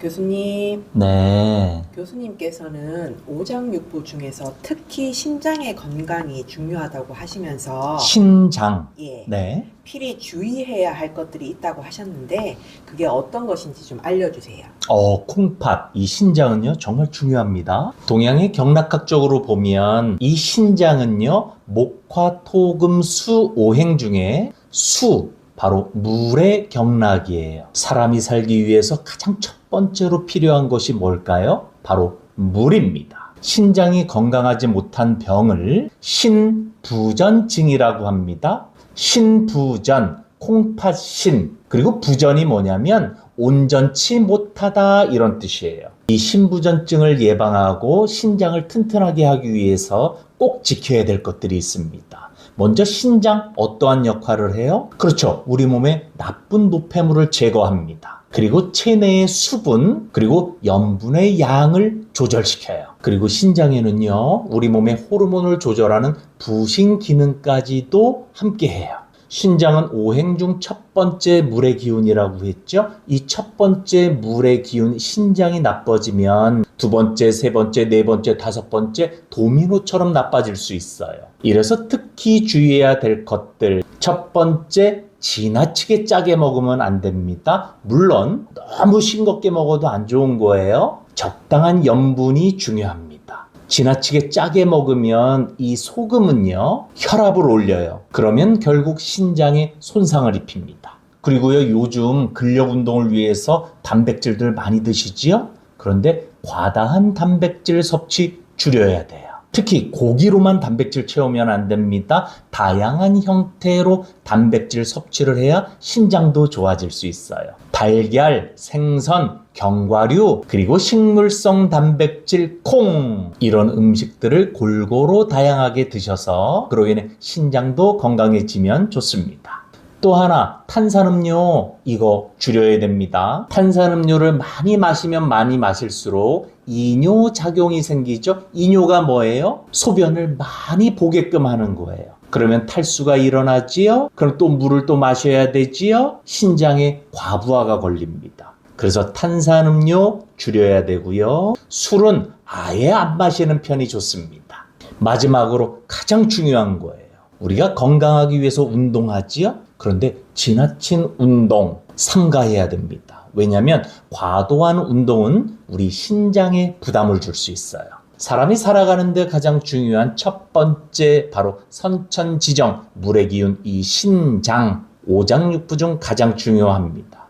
교수님, 네. 교수님께서는 오장육부 중에서 특히 신장의 건강이 중요하다고 하시면서 신장. 예, 네. 필히 주의해야 할 것들이 있다고 하셨는데 그게 어떤 것인지 좀 알려주세요. 어, 콩팥. 이 신장은요, 정말 중요합니다. 동양의 경락학적으로 보면 이 신장은요, 목화, 토금, 수, 오행 중에 수, 바로 물의 경락이에요. 사람이 살기 위해서 가장 첫 번째로 필요한 것이 뭘까요? 바로 물입니다. 신장이 건강하지 못한 병을 신부전증이라고 합니다. 신부전, 콩팥신, 그리고 부전이 뭐냐면 온전치 못하다 이런 뜻이에요. 이 신부전증을 예방하고 신장을 튼튼하게 하기 위해서 꼭 지켜야 될 것들이 있습니다. 먼저 신장 어떠한 역할을 해요? 그렇죠. 우리 몸에 나쁜 노폐물을 제거합니다. 그리고 체내의 수분, 그리고 염분의 양을 조절시켜요. 그리고 신장에는요, 우리 몸의 호르몬을 조절하는 부신 기능까지도 함께 해요. 신장은 오행 중 첫 번째 물의 기운이라고 했죠. 이 첫 번째 물의 기운, 신장이 나빠지면 두 번째, 세 번째, 네 번째, 다섯 번째 도미노처럼 나빠질 수 있어요. 이래서 특히 주의해야 될 것들. 첫 번째, 지나치게 짜게 먹으면 안 됩니다. 물론 너무 싱겁게 먹어도 안 좋은 거예요. 적당한 염분이 중요합니다. 지나치게 짜게 먹으면 이 소금은요, 혈압을 올려요. 그러면 결국 신장에 손상을 입힙니다. 그리고요, 요즘 근력 운동을 위해서 단백질들 많이 드시지요? 그런데 과다한 단백질 섭취 줄여야 돼요. 특히 고기로만 단백질 채우면 안 됩니다. 다양한 형태로 단백질 섭취를 해야 신장도 좋아질 수 있어요. 달걀, 생선, 견과류, 그리고 식물성 단백질, 콩 이런 음식들을 골고루 다양하게 드셔서 그로 인해 신장도 건강해지면 좋습니다. 또 하나 탄산음료 이거 줄여야 됩니다. 탄산음료를 많이 마시면 많이 마실수록 이뇨 작용이 생기죠. 이뇨가 뭐예요? 소변을 많이 보게끔 하는 거예요. 그러면 탈수가 일어나지요. 그럼 또 물을 또 마셔야 되지요. 신장에 과부하가 걸립니다. 그래서 탄산음료 줄여야 되고요. 술은 아예 안 마시는 편이 좋습니다. 마지막으로 가장 중요한 거예요. 우리가 건강하기 위해서 운동하지요? 그런데 지나친 운동 삼가해야 됩니다. 왜냐하면 과도한 운동은 우리 신장에 부담을 줄 수 있어요. 사람이 살아가는데 가장 중요한 첫 번째 바로 선천지정 물의 기운 이 신장 오장육부 중 가장 중요합니다.